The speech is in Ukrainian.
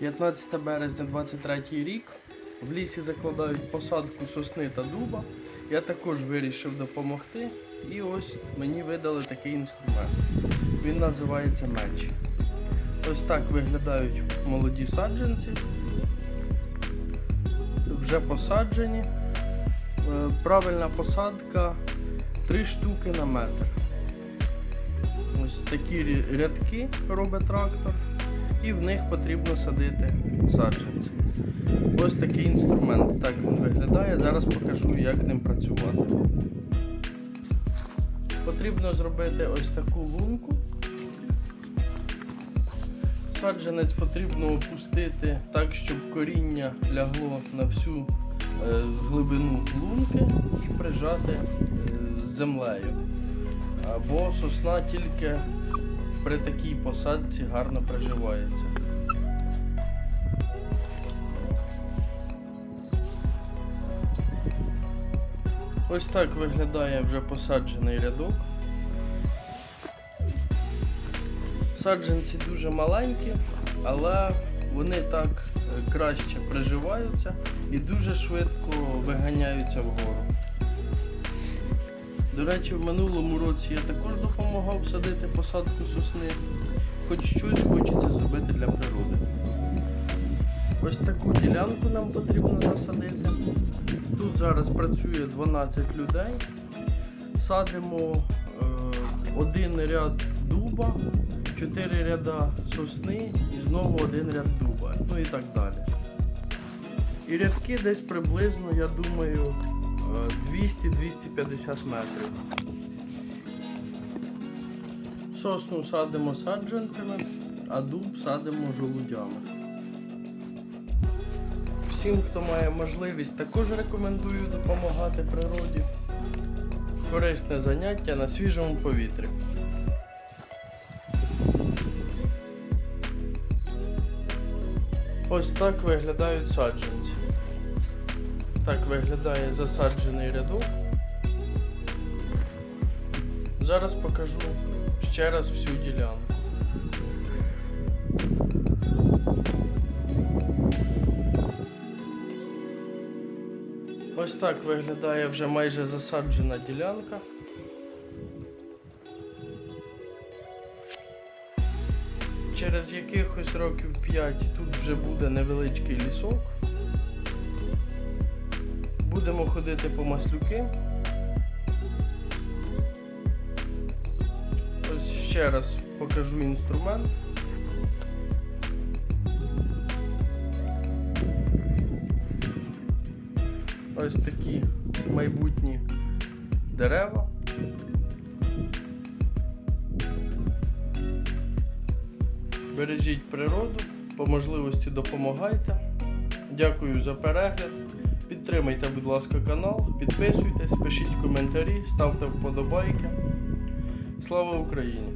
15 березня 23 рік. В лісі закладають посадку сосни та дуба. Я також вирішив допомогти. І ось мені видали такий інструмент. Він називається меч. Ось так виглядають молоді саджанці. Вже посаджені. Е, Правильна посадка 3 штуки на метр. Ось такі рядки робить трактор, і в них потрібно садити саджанці. Ось такий інструмент. Так він виглядає. Зараз покажу, як ним працювати. Потрібно зробити ось таку лунку. Саджанець потрібно опустити так, щоб коріння лягло на всю е, глибину лунки і прижати е, з землею. Або сосна тільки при такій посадці гарно приживається. Ось так виглядає вже посаджений рядок. Саджанці дуже маленькі, але вони так е, краще приживаються і дуже швидко виганяються вгору. До речі, в минулому році я також допомагав садити посадку сосни. Хоч щось хочеться зробити для природи. Ось таку ділянку нам потрібно насадити. Тут зараз працює 12 людей. Садимо е, один ряд дуба, 4 ряда сосни і знову один ряд дуба. Ну і так далі. І рядки десь приблизно, я думаю, 200-250 метрів. Сосну садимо саджанцями, а дуб садимо жолудями. Всім, хто має можливість, також рекомендую допомагати природі. Корисне заняття на свіжому повітрі. Ось так виглядають саджанці. Так виглядає засаджений рядок. Зараз покажу ще раз всю ділянку. Ось так виглядає вже майже засаджена ділянка. Через якихось років 5 тут вже буде невеличкий лісок. Будемо ходити по маслюки. Ось ще раз покажу інструмент. Ось такі майбутні дерева. Бережіть природу, по можливості допомагайте. Дякую за перегляд. Підтримайте, будь ласка, канал, підписуйтесь, пишіть коментарі, ставте вподобайки. Слава Україні!